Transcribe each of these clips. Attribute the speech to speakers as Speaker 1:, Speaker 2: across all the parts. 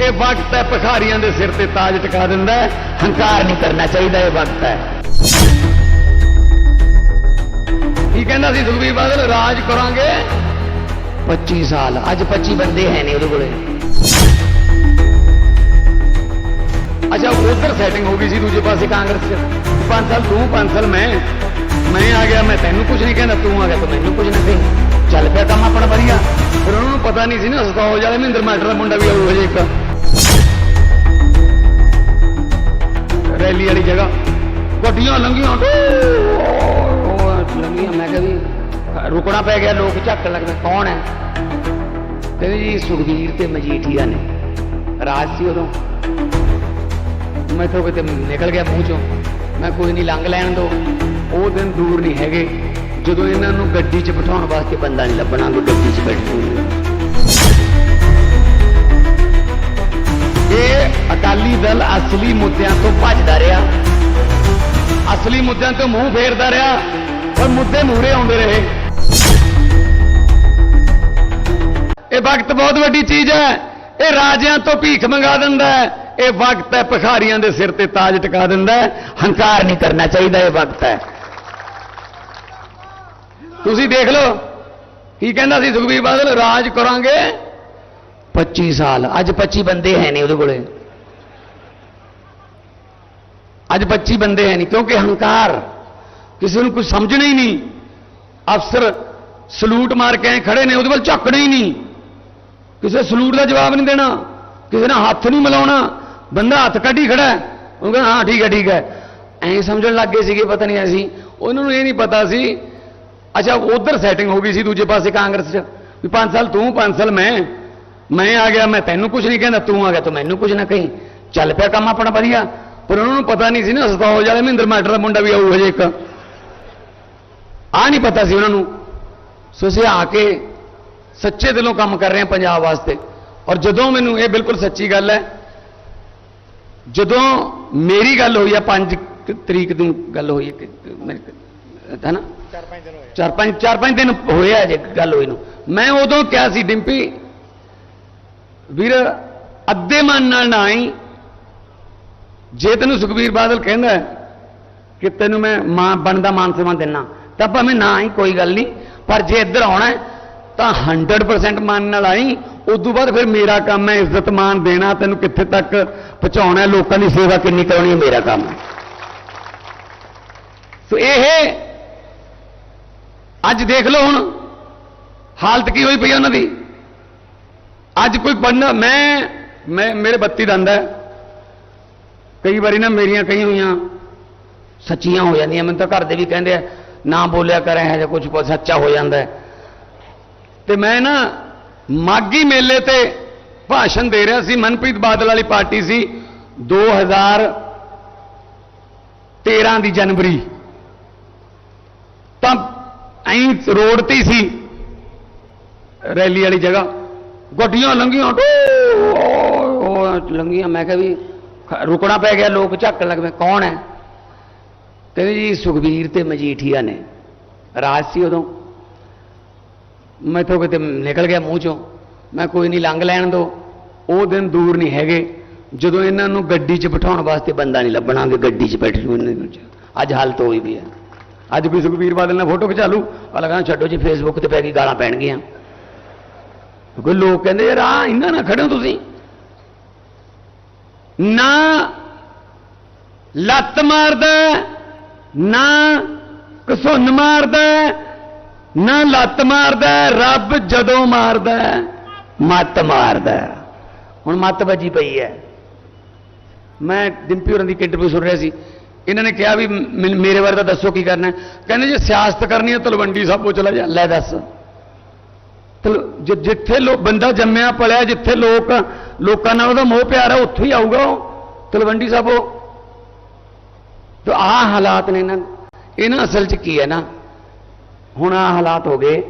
Speaker 1: ਇਹ ਵਕਤ ਹੈ, ਭਿਖਾਰੀਆਂ ਦੇ ਸਿਰ ਤੇ ਤਾਜ ਟਿਕਾ ਦਿੰਦਾ ਹੈ। ਹੰਕਾਰ ਨਹੀਂ ਕਰਨਾ ਚਾਹੀਦਾ ਇਹ ਵਕਤ ਹੈ। ਕੀ ਕਹਿੰਦਾ ਸੀ ਸੁਖਬੀਰ ਬਾਦਲ? ਰਾਜ ਕਰਾਂਗੇ। 25 ਸਾਲ, ਅੱਜ 25 ਬੰਦੇ ਹੈ ਨੇ ਉਹਦੇ ਕੋਲੇ। ਅੱਛਾ, ਉਧਰ ਸੈਟਿੰਗ ਹੋ ਗਈ ਸੀ ਦੂਜੇ ਪਾਸੇ ਕਾਂਗਰਸ ਚ। 5 ਸਾਲ, ਤੂੰ 5 ਸਾਲ, ਮੈਂ। ਮੈਂ ਆ ਗਿਆ, ਮੈਂ ਤੈਨੂੰ ਕੁਝ ਨਹੀਂ ਕਹਿੰਦਾ, ਤੂੰ ਆ ਗਿਆ, ਤੂੰ ਮੈਨੂੰ ਕੁਝ ਨਹੀਂ ਕਹਿੰਦਾ ਚੱਲ ਪਿਆ ਕੰਮ ਆਪਣਾ ਵਧੀਆ। ਫਿਰ ਉਹਨਾਂ ਨੂੰ ਪਤਾ ਨਹੀਂ ਸੀ ਨਾ ਸਤੌਜ ਵਾਲੇ ਮਹਿੰਦਰ ਮਾਸਟਰ ਦਾ ਮੁੰਡਾ ਵੀ ਆਊਗਾ ਹਜੇ ਇੱਕ। ਰੈਲੀ ਵਾਲੀ ਜਗ੍ਹਾ। ਗੱਡੀਆਂ ਲੰਘੀਆਂ। ਉਹ ਲੰਘੀਆਂ। ਮੈਂ ਕਿਹਾ ਵੀ ਰੁਕਣਾ ਪੈ ਗਿਆ ਲੋਕ ਝੱਕਣ ਲੱਗ ਪਏ ਕੌਣ ਹੈ? ਕਹਿੰਦੇ ਜੀ ਸੁਖਬੀਰ ਤੇ ਮਜੀਠੀਆ ਨੇ। ਰਾਜ ਸੀ ਉਦੋਂ। ਮੈਂ ਤੋਂ ਕਿਤੇ ਨਿਕਲ ਗਿਆ ਮੂੰਹ ਚੋਂ। ਮੈਂ ਕੋਈ ਨਹੀਂ ਲੰਘ ਲੈਣ ਦੋ। ਉਹ ਦਿਨ ਦੂਰ ਨਹੀਂ ਹੈਗੇ। ਜਦੋਂ ਇਹਨਾਂ ਨੂੰ ਗੱਡੀ 'ਚ ਬਿਠਾਉਣ ਵਾਸਤੇ ਬੰਦਾ ਨਹੀਂ ਲੱਭਣਾ ਉਹ ਗੱਡੀ 'ਚ ਬੈਠੂ ਇਹ ਅਕਾਲੀ ਦਲ ਅਸਲੀ ਮੁੱਦਿਆਂ ਤੋਂ ਭੱਜਦਾ ਰਿਹਾ। ਅਸਲੀ ਮੁੱਦਿਆਂ ਤੋਂ ਮੂੰਹ ਫੇਰਦਾ ਰਿਹਾ, ਪਰ ਮੁੱਦੇ ਮੂਰੇ ਆਉਂਦੇ ਰਹੇ। ਇਹ ਵਕਤ ਬਹੁਤ ਵੱਡੀ ਚੀਜ਼ ਹੈ। ਇਹ ਰਾਜਿਆਂ ਤੋਂ ਭੀਖ ਮੰਗਾ ਦਿੰਦਾ ਹੈ। ਇਹ ਵਕਤ ਹੈ ਭਿਖਾਰੀਆਂ ਦੇ ਸਿਰ ਤੇ ਤਾਜ ਟਿਕਾ ਦਿੰਦਾ ਹੈ। ਹੰਕਾਰ ਨਹੀਂ ਕਰਨਾ ਚਾਹੀਦਾ ਇਹ ਵਕਤ ਹੈ। ਤੁਸੀਂ ਦੇਖ ਲਓ, ਕੀ ਕਹਿੰਦਾ ਸੀ ਸੁਖਬੀਰ ਬਾਦਲ? ਰਾਜ ਕਰਾਂਗੇ। 25 ਸਾਲ, ਅੱਜ 25 ਬੰਦੇ ਹੈ ਨੇ ਉਹਦੇ ਕੋਲੇ। ਅੱਜ 25 ਬੰਦੇ ਹੈ ਨਹੀਂ ਕਿਉਂਕਿ ਹੰਕਾਰ ਕਿਸੇ ਨੂੰ ਕੁਝ ਸਮਝਣਾ ਹੀ ਨਹੀਂ ਅਫਸਰ ਸਲੂਟ ਮਾਰ ਕੇ ਐਂ ਖੜੇ ਨੇ ਉਹਦੇ ਵੱਲ ਝਾਕਣਾ ਹੀ ਨਹੀਂ ਕਿਸੇ ਸਲੂਟ ਦਾ ਜਵਾਬ ਨਹੀਂ ਦੇਣਾ ਕਿਸੇ ਨਾਲ ਹੱਥ ਨਹੀਂ ਮਿਲਾਉਣਾ ਬੰਦਾ ਹੱਥ ਕੱਢੀ ਖੜਾ ਹੈ। ਉਹ ਕਹਿੰਦਾ ਹਾਂ ਠੀਕ ਹੈ ਠੀਕ ਹੈ ਐਂ ਸਮਝਣ ਲੱਗ ਗਏ ਸੀਗੇ ਪਤਾ ਨਹੀਂ ਅਸੀਂ ਉਹਨਾਂ ਨੂੰ ਇਹ ਨਹੀਂ ਪਤਾ ਸੀ ਅੱਛਾ ਉਧਰ ਸੈਟਿੰਗ ਹੋ ਗਈ ਸੀ ਦੂਜੇ ਪਾਸੇ ਕਾਂਗਰਸ 'ਚ ਵੀ 5 ਸਾਲ ਤੂੰ 5 ਸਾਲ ਮੈਂ ਮੈਂ ਆ ਗਿਆ ਮੈਂ ਤੈਨੂੰ ਕੁਝ ਨਹੀਂ ਕਹਿੰਦਾ ਤੂੰ ਆ ਗਿਆ ਤੂੰ ਮੈਨੂੰ ਕੁਝ ਨਾ ਕਹੀਂ ਚੱਲ ਪਿਆ ਕੰਮ ਆਪਣਾ ਵਧੀਆ ਪਰ ਉਹਨਾਂ ਨੂੰ ਪਤਾ ਨਹੀਂ ਸੀ ਨਾ ਸਤੌਜ ਵਾਲੇ ਮਹਿੰਦਰ ਮਾਸਟਰ ਦਾ ਮੁੰਡਾ ਵੀ ਆਊ ਹਜੇ ਇੱਕ। ਆ ਨਹੀਂ ਪਤਾ ਸੀ ਉਹਨਾਂ ਨੂੰ। ਸੋ ਅਸੀਂ ਆ ਕੇ ਸੱਚੇ ਦਿਲੋਂ ਕੰਮ ਕਰ ਰਹੇ ਹਾਂ ਪੰਜਾਬ ਵਾਸਤੇ। ਔਰ ਜਦੋਂ ਮੈਨੂੰ ਇਹ ਬਿਲਕੁਲ ਸੱਚੀ ਗੱਲ ਹੈ ਜਦੋਂ ਮੇਰੀ ਗੱਲ ਹੋਈ ਆ 5 ਤਰੀਕ ਨੂੰ ਗੱਲ ਹੋਈ ਹੈ ਨਾ? ਚਾਰ ਪੰਜ ਚਾਰ ਪੰਜ ਦਿਨ ਹੋਏ ਆ ਜੇ ਗੱਲ ਹੋਈ ਨੂੰ। ਮੈਂ ਉਦੋਂ ਕਿਹਾ ਸੀ ਡਿੰਪੀ ਵੀਰ ਅੱਧੇ ਮਨ ਨਾਲ ਨਾ ਆਈ। ਜੇ ਤੈਨੂੰ ਸੁਖਬੀਰ ਬਾਦਲ ਕਹਿੰਦਾ ਕਿ ਤੈਨੂੰ ਮੈਂ ਮਾਂ ਬਣਦਾ ਮਾਨ ਸਨਮਾਨ ਦੇਣਾ ਤਾਂ ਭਾਵੇਂ ਨਾ ਆਈ, ਕੋਈ ਗੱਲ ਨਹੀਂ। ਪਰ ਜੇ ਇੱਧਰ ਆਉਣਾ ਤਾਂ 100% ਮਨ ਨਾਲ ਆਈ, ਉਦੋਂ ਬਾਅਦ ਫਿਰ ਮੇਰਾ ਕੰਮ ਹੈ ਇੱਜ਼ਤ ਮਾਨ ਦੇਣਾ, ਤੈਨੂੰ ਕਿੱਥੇ ਤੱਕ ਪਹੁੰਚਾਉਣਾ ਲੋਕਾਂ ਦੀ ਸੇਵਾ ਕਿੰਨੀ ਕਰਾਉਣੀ ਹੈ, ਮੇਰਾ ਕੰਮ ਹੈ। ਸੋ ਇਹ ਅੱਜ ਦੇਖ ਲਓ ਹੁਣ, ਹਾਲਤ ਕੀ ਹੋਈ ਪਈ ਹੈ ਉਹਨਾਂ ਦੀ। ਅੱਜ ਕੋਈ ਬੰਦਾ ਮੈਂ ਮੈਂ, ਮੇਰੇ ਬੱਤੀ ਦੰਦ ਹੈ। ਕਈ ਵਾਰੀ ਨਾ ਮੇਰੀਆਂ ਕਈ ਹੋਈਆਂ ਸੱਚੀਆਂ ਹੋ ਜਾਂਦੀਆਂ। ਮੈਨੂੰ ਤਾਂ ਘਰ ਦੇ ਵੀ ਕਹਿੰਦੇ ਆ, ਨਾ ਬੋਲਿਆ ਕਰ, ਇਹ ਜਾਂ ਕੁਝ ਸੱਚਾ ਹੋ ਜਾਂਦਾ ਹੈ। ਤੇ ਮੈਂ ਨਾ ਮਾਗੀ ਮੇਲੇ ਤੇ ਭਾਸ਼ਣ ਦੇ ਰਿਹਾ ਸੀ। ਮਨਪ੍ਰੀਤ ਬਾਦਲ ਵਾਲੀ ਪਾਰਟੀ ਸੀ। 2013 ਦੀ ਜਨਵਰੀ। ਤਾਂ ਐਂ ਰੋਡ ਤੇ ਸੀ ਰੈਲੀ ਵਾਲੀ ਜਗ੍ਹਾ। ਗੱਡੀਆਂ ਲੰਘੀਆਂ। ਉਹ ਲੰਘੀਆਂ। ਮੈਂ ਕਿਹਾ ਵੀ ਰੁਕਣਾ ਪੈ ਗਿਆ, ਲੋਕ ਝੱਕਣ ਲੱਗ ਪਏ, ਕੌਣ ਹੈ? ਕਹਿੰਦੇ ਜੀ ਸੁਖਬੀਰ ਤੇ ਮਜੀਠੀਆ ਨੇ। ਰਾਜ ਸੀ ਉਦੋਂ। ਮੈਂ ਤੋਂ ਕਿਤੇ ਨਿਕਲ ਗਿਆ ਮੂੰਹ ਚੋਂ। ਮੈਂ ਕੋਈ ਨਹੀਂ, ਲੰਘ ਲੈਣ ਦੋ। ਉਹ ਦਿਨ ਦੂਰ ਨਹੀਂ ਹੈਗੇ। ਜਦੋਂ ਇਹਨਾਂ ਨੂੰ ਗੱਡੀ 'ਚ ਬਿਠਾਉਣ ਵਾਸਤੇ ਬੰਦਾ ਨਹੀਂ ਲੱਭਣਾ ਕਿ ਗੱਡੀ 'ਚ ਬੈਠ ਜੂ ਇਹਨਾਂ ਨੂੰ ਅੱਜ ਹਾਲਤ ਹੋਈ ਵੀ ਹੈ ਅੱਜ ਕੋਈ ਸੁਖਬੀਰ ਬਾਦਲ ਨਾਲ ਫੋਟੋ ਖਿਚਾ ਲੂ ਆ ਲਗਾ ਛੱਡੋ ਜੀ ਫੇਸਬੁੱਕ ਤੇ ਪੈ ਗਈ, ਗਾਲਾਂ ਪੈਣਗੀਆਂ। ਕੋਈ ਲੋਕ ਕਹਿੰਦੇ, ਯਾਰ ਆ ਇਹਨਾਂ ਨਾਲ ਖੜੇ ਹੋ ਤੁਸੀਂ? ਨਾ ਲੱਤ ਮਾਰਦਾ, ਨਾ ਕਸੁੰਨ ਮਾਰਦਾ, ਨਾ ਲੱਤ ਮਾਰਦਾ, ਰੱਬ ਜਦੋਂ ਮਾਰਦਾ, ਮੱਤ ਮਾਰਦਾ। ਹੁਣ ਮੱਤ ਵੱਜੀ ਪਈ ਹੈ। ਮੈਂ ਡਿੰਪੀ ਹੋਰਾਂ ਦੀ ਇੰਟਰਵਿਊ ਸੁਣ ਰਿਹਾ ਸੀ। ਇਹਨਾਂ ਨੇ ਕਿਹਾ ਵੀ ਮ- ਮੇਰੇ ਬਾਰੇ ਤਾਂ ਦੱਸੋ ਕੀ ਕਰਨਾ ਕਹਿੰਦੇ ਜੇ ਸਿਆਸਤ ਕਰਨੀ ਹੈ ਤਲਵੰਡੀ ਸਾਬੋ ਚਲਾ ਜਾ, ਲੈ ਦੱਸ। ਤਲ- ਜਿੱਥੇ ਲੋਕ ਬੰਦਾ ਜੰਮਿਆ, ਪਲਿਆ, ਜਿੱਥੇ ਲੋਕ ਲੋਕਾਂ ਨਾਲ ਉਹਦਾ ਮੋਹ ਪਿਆਰ ਹੈ ਉੱਥੇ ਹੀ ਆਊਗਾ ਉਹ। ਤਲਵੰਡੀ ਸਾਬੋ ਤੇ ਆਹ ਹਾਲਾਤ ਨੇ ਇਹਨਾਂ ਇਹਨਾਂ ਅਸਲ 'ਚ ਕੀ ਹੈ ਨਾ? ਹੁਣ ਆਹ ਹਾਲਾਤ ਹੋ ਗਏ।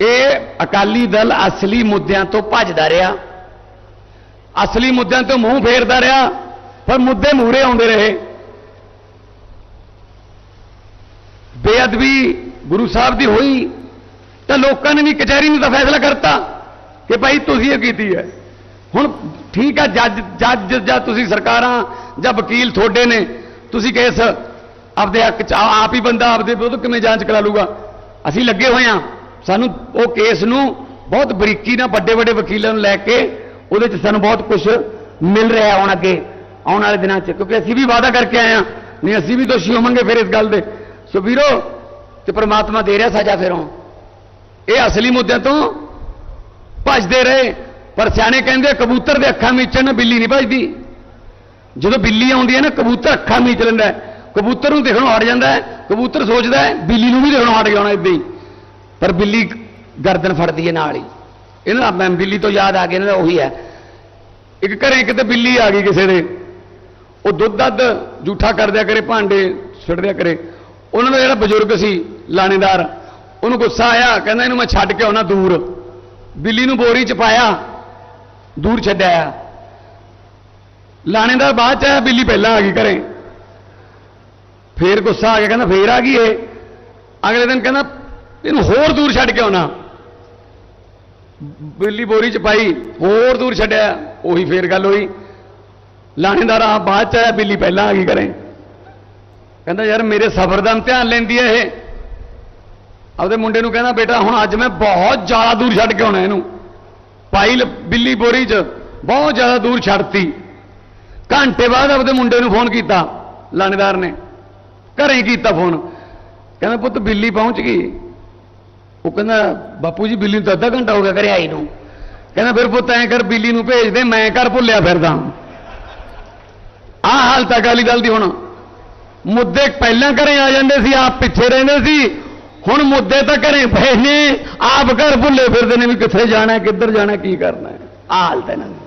Speaker 1: ਇਹ ਅਕਾਲੀ ਦਲ ਅਸਲੀ ਮੁੱਦਿਆਂ ਤੋਂ ਭੱਜਦਾ ਰਿਹਾ। ਅਸਲੀ ਮੁੱਦਿਆਂ ਤੋਂ ਮੂੰਹ ਫੇਰਦਾ ਰਿਹਾ, ਪਰ ਮੁੱਦੇ ਮੂਰੇ ਆਉਂਦੇ ਰਹੇ। ਬੇਅਦਬੀ ਗੁਰੂ ਸਾਹਿਬ ਦੀ ਹੋਈ, ਤਾਂ ਲੋਕਾਂ ਨੇ ਵੀ ਕਚਹਿਰੀ ਨੂੰ ਤਾਂ ਫੈਸਲਾ ਕਰਤਾ ਕਿ ਭਾਈ ਤੁਸੀਂ ਇਹ ਕੀਤੀ ਹੈ। ਹੁਣ ਠੀਕ ਆ, ਜੱਜ ਜੱਜ ਜਾਂ ਤੁਸੀਂ ਸਰਕਾਰਾਂ ਜਾਂ ਵਕੀਲ ਤੁਹਾਡੇ ਨੇ, ਤੁਸੀਂ ਕੇਸ ਆਪਦੇ ਹੱਕ ਚ ਆਪ ਹੀ ਬੰਦਾ ਆਪਦੇ ਵਿਰੁੱਧ ਕਿਵੇਂ ਜਾਂਚ ਕਰਾ ਲੂਗਾ ਅਸੀਂ ਲੱਗੇ ਹੋਏ ਆ ਸਾਨੂੰ ਉਹ ਕੇਸ ਨੂੰ ਬਹੁਤ ਬਰੀਕੀ ਨਾਲ ਵੱਡੇ ਵੱਡੇ ਵਕੀਲਾਂ ਨੂੰ ਲੈ ਕੇ ਉਹਦੇ ਚ ਸਾਨੂੰ ਬਹੁਤ ਕੁਝ ਮਿਲ ਰਿਹਾ ਹੁਣ ਅੱਗੇ, ਆਉਣ ਵਾਲੇ ਦਿਨਾਂ ਚ। ਕਿਉਂਕਿ ਅਸੀਂ ਵੀ ਵਾਅਦਾ ਕਰਕੇ ਆਏ ਆ ਨਹੀਂ, ਅਸੀਂ ਵੀ ਦੋਸ਼ੀ ਹੋਵਾਂਗੇ ਫਿਰ ਇਸ ਗੱਲ ਦੇ। ਸੋ ਵੀਰੋ, ਤੇ ਪ੍ਰਮਾਤਮਾ ਦੇ ਰਿਹਾ ਸਜ਼ਾ ਫਿਰੋਂ। ਇਹ ਅਸਲੀ ਮੁੱਦਿਆਂ ਤੋਂ ਭੱਜਦੇ ਰਹੇ। ਪਰ ਸਿਆਣੇ ਕਹਿੰਦੇ ਕਬੂਤਰ ਦੇ ਅੱਖਾਂ ਮੀਚਣ ਬਿੱਲੀ ਨਹੀਂ ਭੱਜਦੀ ਜਦੋਂ ਬਿੱਲੀ ਆਉਂਦੀ ਹੈ ਨਾ, ਕਬੂਤਰ ਅੱਖਾਂ ਮੀਚ ਲੈਂਦਾ ਕਬੂਤਰ ਨੂੰ ਦੇਖਣੋਂ ਹਟ ਜਾਂਦਾ ਕਬੂਤਰ ਸੋਚਦਾ ਬਿੱਲੀ ਨੂੰ ਵੀ ਦੇਖਣੋਂ ਹਟ ਜਾਣਾ ਇਦਾਂ ਹੀ। ਪਰ ਬਿੱਲੀ ਗਰਦਨ ਫੜਦੀ ਹੈ ਨਾਲ ਹੀ। ਇਹਨਾਂ ਦਾ ਮੈਂ ਬਿੱਲੀ ਤੋਂ ਯਾਦ ਆ ਗਿਆ, ਇਹਨਾਂ ਦਾ ਉਹੀ ਹੈ। ਇੱਕ ਘਰੇ ਕਿਤੇ ਬਿੱਲੀ ਆ ਗਈ ਕਿਸੇ ਦੇ। ਉਹ ਦੁੱਧ ਦੱਧ ਝੂਠਾ ਕਰਦਿਆ ਕਰੇ, ਭਾਂਡੇ ਛੱਡਦਿਆ ਕਰੇ। ਉਹਨਾਂ ਦਾ ਜਿਹੜਾ ਬਜ਼ੁਰਗ ਸੀ, ਲਾਣੇਦਾਰ, ਉਹਨੂੰ ਗੁੱਸਾ ਆਇਆ, ਕਹਿੰਦਾ ਇਹਨੂੰ ਮੈਂ ਛੱਡ ਕੇ ਆਉਣਾ ਦੂਰ। ਬਿੱਲੀ ਨੂੰ ਬੋਰੀ ਚ ਪਾਇਆ। ਦੂਰ ਛੱਡਿਆ ਲਾਣੇਦਾਰ ਬਾਅਦ ਚ ਆਇਆ, ਬਿੱਲੀ ਪਹਿਲਾਂ ਆ ਗਈ ਘਰੇ। ਫੇਰ ਗੁੱਸਾ ਆ ਗਿਆ, ਕਹਿੰਦਾ ਫੇਰ ਆ ਗਈ ਇਹ। ਅਗਲੇ ਦਿਨ ਕਹਿੰਦਾ, ਇਹਨੂੰ ਹੋਰ ਦੂਰ ਛੱਡ ਕੇ ਆਉਣਾ। ਬਿੱਲੀ ਬੋਰੀ ਚ ਪਾਈ, ਹੋਰ ਦੂਰ ਛੱਡਿਆ, ਉਹੀ ਫੇਰ ਗੱਲ ਹੋਈ। ਲਾਣੇਦਾਰ ਆ ਬਾਅਦ ਚ ਆਇਆ, ਬਿੱਲੀ ਪਹਿਲਾਂ ਆ ਗਈ ਘਰੇ। ਕਹਿੰਦਾ, ਯਾਰ ਮੇਰੇ ਸਫ਼ਰ ਦਾ ਇਮਤਿਹਾਨ ਲੈਂਦੀ ਹੈ ਇਹ। ਆਪਦੇ ਮੁੰਡੇ ਨੂੰ ਕਹਿੰਦਾ, ਬੇਟਾ, ਹੁਣ ਅੱਜ ਮੈਂ ਬਹੁਤ ਜ਼ਿਆਦਾ ਦੂਰ ਛੱਡ ਕੇ ਆਉਣਾ ਇਹਨੂੰ। ਪਾਈ ਬਿੱਲੀ ਬੋਰੀ 'ਚ ਬਹੁਤ ਜ਼ਿਆਦਾ ਦੂਰ ਛੱਡਤੀ। ਘੰਟੇ ਬਾਅਦ ਆਪਦੇ ਮੁੰਡੇ ਨੂੰ ਫੋਨ ਕੀਤਾ, ਲਾਣੇਦਾਰ ਨੇ। ਘਰੇ ਹੀ ਕੀਤਾ ਫੋਨ। ਕਹਿੰਦਾ, ਪੁੱਤ, ਬਿੱਲੀ ਪਹੁੰਚ ਗਈ। ਉਹ ਕਹਿੰਦਾ, ਬਾਪੂ ਜੀ, ਬਿੱਲੀ ਨੂੰ ਤਾਂ ਅੱਧਾ ਘੰਟਾ ਹੋ ਗਿਆ ਘਰੇ ਆਈ ਨੂੰ। ਕਹਿੰਦਾ, ਫਿਰ ਪੁੱਤ, ਐਂ ਕਰ, ਬਿੱਲੀ ਨੂੰ ਭੇਜ ਦੇ, ਮੈਂ ਘਰ ਭੁੱਲਿਆ ਫਿਰਦਾ। ਆਹ ਹਾਲਤ ਅਕਾਲੀ ਦਲ ਦੀ ਹੁਣ। ਮੁੱਦੇ ਪਹਿਲਾਂ ਘਰੇ ਆ ਜਾਂਦੇ ਸੀ, ਆਪ ਪਿੱਛੇ ਰਹਿੰਦੇ ਸੀ। ਹੁਣ ਮੁੱਦੇ ਤਾਂ ਘਰੇ ਪਏ ਨੇ, ਆਪ ਘਰ ਭੁੱਲੇ ਫਿਰਦੇ ਨੇ ਵੀ ਕਿੱਥੇ ਜਾਣਾ, ਕਿੱਧਰ ਜਾਣਾ, ਕੀ ਕਰਨਾ ਹੈ। ਹਾਲਤ ਇਹਨਾਂ ਦੀ।